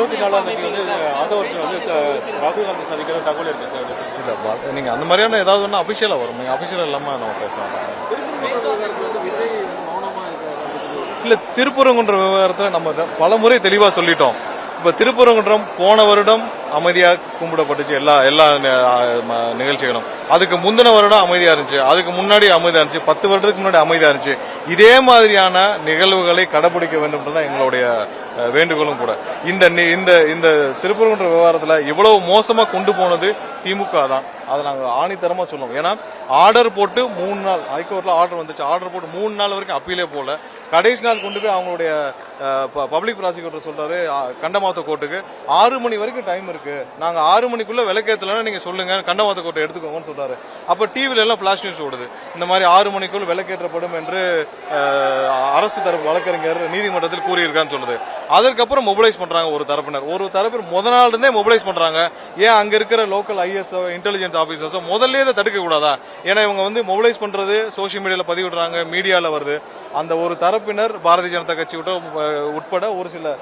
இருபத்தி நாலாம் தேதி வந்து ஆதவர்ஜன் வந்து ராகுல் காந்தி சந்திக்கிற தகவல் இருக்கு சார். இல்லை பா- நீங்க அந்த மாதிரியான ஏதாவது ஒன்று அஃபிஷியலாக வரும். நீங்கள் அஃபிஷியல் இல்லாமல் நம்ம பேசலாம் இல்லை திருப்பரங்குன்ற விவகாரத்தில் நம்ம பல முறை தெளிவாக சொல்லிட்டோம். இப்போ திருப்பரங்குன்றம் போன வருடம் அமைதியாக கும்பிடப்பட்டுச்சு எல்லா எல்லா நிகழ்ச்சிகளும். அதுக்கு முந்தின வருடம் அமைதியாக இருந்துச்சு. அதுக்கு முன்னாடி அமைதியாக இருந்துச்சு. பத்து வருடத்துக்கு முன்னாடி அமைதியாக இருந்துச்சு. இதே மாதிரியான நிகழ்வுகளை கடைபிடிக்க வேண்டும் தான் எங்களுடைய வேண்டுகோளும் கூட. இந்த இந்த இந்த திருப்பரங்குன்ற விவகாரத்தில் இவ்வளவு மோசமாக கொண்டு போனது திமுக தான். அதை நாங்கள் ஆணித்தரமாக சொல்லுவோம் ஏன்னா ஆர்டர் போட்டு மூணு நாள் ஹைகோர்ட்டில் ஆர்டர் வந்துச்சு. ஆர்டர் போட்டு மூணு நாள் வரைக்கும் அப்பீலே போகல கடைசி நாள் கொண்டு போய் அவங்களுடைய பப்ளிக் ப்ராசிக்யூட்டர் சொல்றாரு கண்டமாத்த கோர்ட்டுக்கு. ஆறு மணி வரைக்கும் டைம் இருக்கு. நாங்க ஆறு மணிக்குள்ள விளக்கேத்தலன்னா நீங்க சொல்லுங்க கண்டமாத்த கோர்ட்டை எடுத்துக்கோங்கன்னு சொல்றாரு. அப்ப டிவில எல்லாம் பிளாஷ் நியூஸ் ஓடுது. இந்த மாதிரி ஆறு மணிக்குள் விளக்கேற்றப்படும் என்று அரசு தரப்பு வழக்கறிஞர் நீதிமன்றத்தில் கூறியிருக்கான்னு சொல்லுது. அதற்கப்புறம் மொபிலைஸ் பண்றாங்க ஒரு தரப்பினர். ஒரு தரப்பினர் முத நாள் இருந்தே மொபிலைஸ் பண்றாங்க. ஏன் அங்க இருக்கிற லோக்கல் ஐஎஸ்ஓ இன்டெலிஜென்ஸ் ஆபீசர்ஸோ முதல்ல இதை தடுக்க கூடாதா? ஏன்னா இவங்க வந்து மொபிலைஸ் பண்றது சோஷியல் மீடியால பதிவிடுறாங்க மீடியால வருது. அந்த ஒரு தரப்பினர் பாரதிய ஜனதா கட்சி விட்டு உட்பட ஒரு சில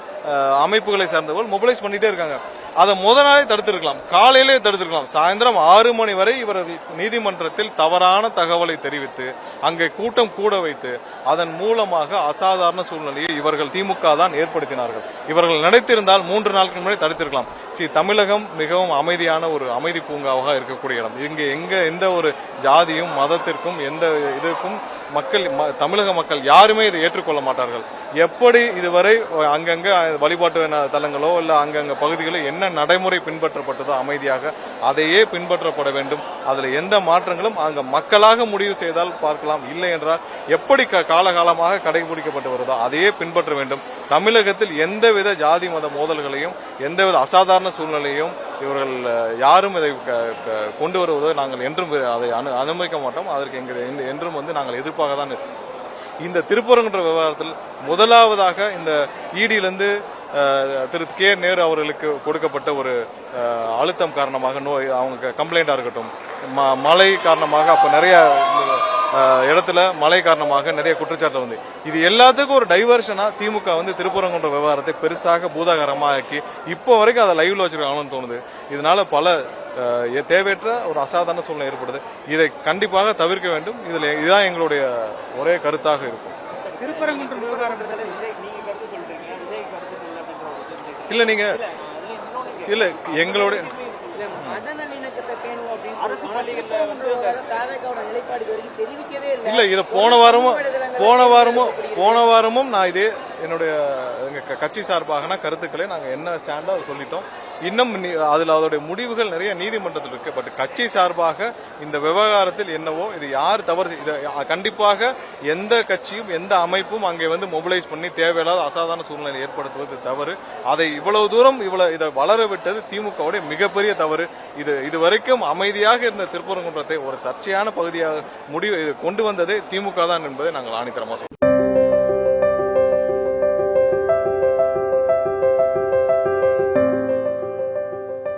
அமைப்புகளை சார்ந்தவர்கள் மொபிலைஸ் பண்ணிட்டே இருக்காங்க. அதை முத நாளே தடுத்திருக்கலாம். காலையிலே தடுத்திருக்கலாம். சாயந்தரம் ஆறு மணி வரை இவர் நீதிமன்றத்தில் தவறான தகவலை தெரிவித்து அங்கே கூட்டம் கூட வைத்து அதன் மூலமாக அசாதாரண சூழ்நிலையை இவர்கள் திமுக தான் ஏற்படுத்தினார்கள். இவர்கள் நினைத்திருந்தால் மூன்று நாட்கள் முன்னாடி தடுத்திருக்கலாம். சி தமிழகம் மிகவும் அமைதியான ஒரு அமைதி பூங்காவாக இருக்கக்கூடிய இடம். இங்கே எங்க எந்த ஒரு ஜாதியும் மதத்திற்கும் எந்த இதுக்கும் மக்கள் ம- தமிழக மக்கள் யாருமே இதை ஏற்றுக்கொள்ள மாட்டார்கள். எப்படி இதுவரை அங்கங்கே வழிபாட்டு தலங்களோ இல்லை அங்கங்கே பகுதிகளோ என்ன நடைமுறை பின்பற்றப்பட்டதோ அமைதியாக அதையே பின்பற்றப்பட வேண்டும். அதில் எந்த மாற்றங்களும் அங்கே மக்களாக முடிவு செய்தால் பார்க்கலாம். இல்லை என்றால் எப்படி க- காலகாலமாக கடைபிடிக்கப்பட்டு வருதோ அதையே பின்பற்ற வேண்டும். தமிழகத்தில் எந்தவித ஜாதி மத மோதல்களையும் எந்தவித அசாதாரண சூழ்நிலையும் இவர்கள் யாரும் இதை க- கொண்டு வருவதை நாங்கள் என்றும் அதை அனு அனுமதிக்க மாட்டோம். அதற்கு எங்கள் என்றும் வந்து நாங்கள் எதிர்ப்பாக தான் இருக்கோம் இந்த திருப்பரங்குன்ற விவகாரத்தில் முதலாவதாக இந்த ஈடியிலிருந்து திரு கே. நேரு அவர்களுக்கு கொடுக்கப்பட்ட ஒரு அழுத்தம் காரணமாக நோய் அவங்க கம்ப்ளைண்டாக இருக்கட்டும் ம- மழை காரணமாக அப்ப நிறைய இடத்துல மழை காரணமாக நிறைய குற்றச்சாட்டு வந்து. இது எல்லாத்துக்கும் ஒரு டைவர்ஷனா திமுக வந்து திருப்பரங்குன்ற விவகாரத்தை பெருசாக பூதாகரமாக்கி இப்போ வரைக்கும் அதை லைவ்ல வச்சிருக்காங்கன்னு தோணுது. இதனால பல தேவையற்ற ஒரு அசாதாரண சூழ்நிலை ஏற்படுது. இதை கண்டிப்பாக தவிர்க்க வேண்டும். இதுல இதுதான் எங்களுடைய ஒரே கருத்தாக இருக்கும். திருப்பரங்குன்றம் விவகாரம். இல்ல நீங்க அதுல இன்னொன்னு இல்ல எங்களுடைய இல்ல, இது போன வாரமும் போன வாரமும் போன வாரமும் நான் இதே என்னுடைய எங்க க- கட்சி சார்பாகன கருத்துக்களை நாங்க என்ன ஸ்டாண்டோ சொல்லிட்டோம். இன்னும் அதில் அதோடைய முடிவுகள் நிறைய நீதிமன்றத்தில் இருக்கு. பட் கட்சி சார்பாக இந்த விவகாரத்தில் என்னவோ இது யார் தவறு இதை கண்டிப்பாக எந்த கட்சியும் எந்த அமைப்பும் அங்கே வந்து மொபிலைஸ் பண்ணி தேவையில்லாத அசாதாரண சூழ்நிலை ஏற்படுத்துவது தவறு. அதை இவ்வளவு தூரம் இவ்வளவு இதை வளர விட்டது திமுகவுடைய மிகப்பெரிய தவறு. இது இதுவரைக்கும் அமைதியாக இருந்த திருப்பரங்குன்றத்தை ஒரு சர்ச்சையான பகுதியாக முடிவு இது கொண்டு வந்ததே திமுக தான் என்பதை நாங்கள் ஆணித்தரமாக சொல்றோம்.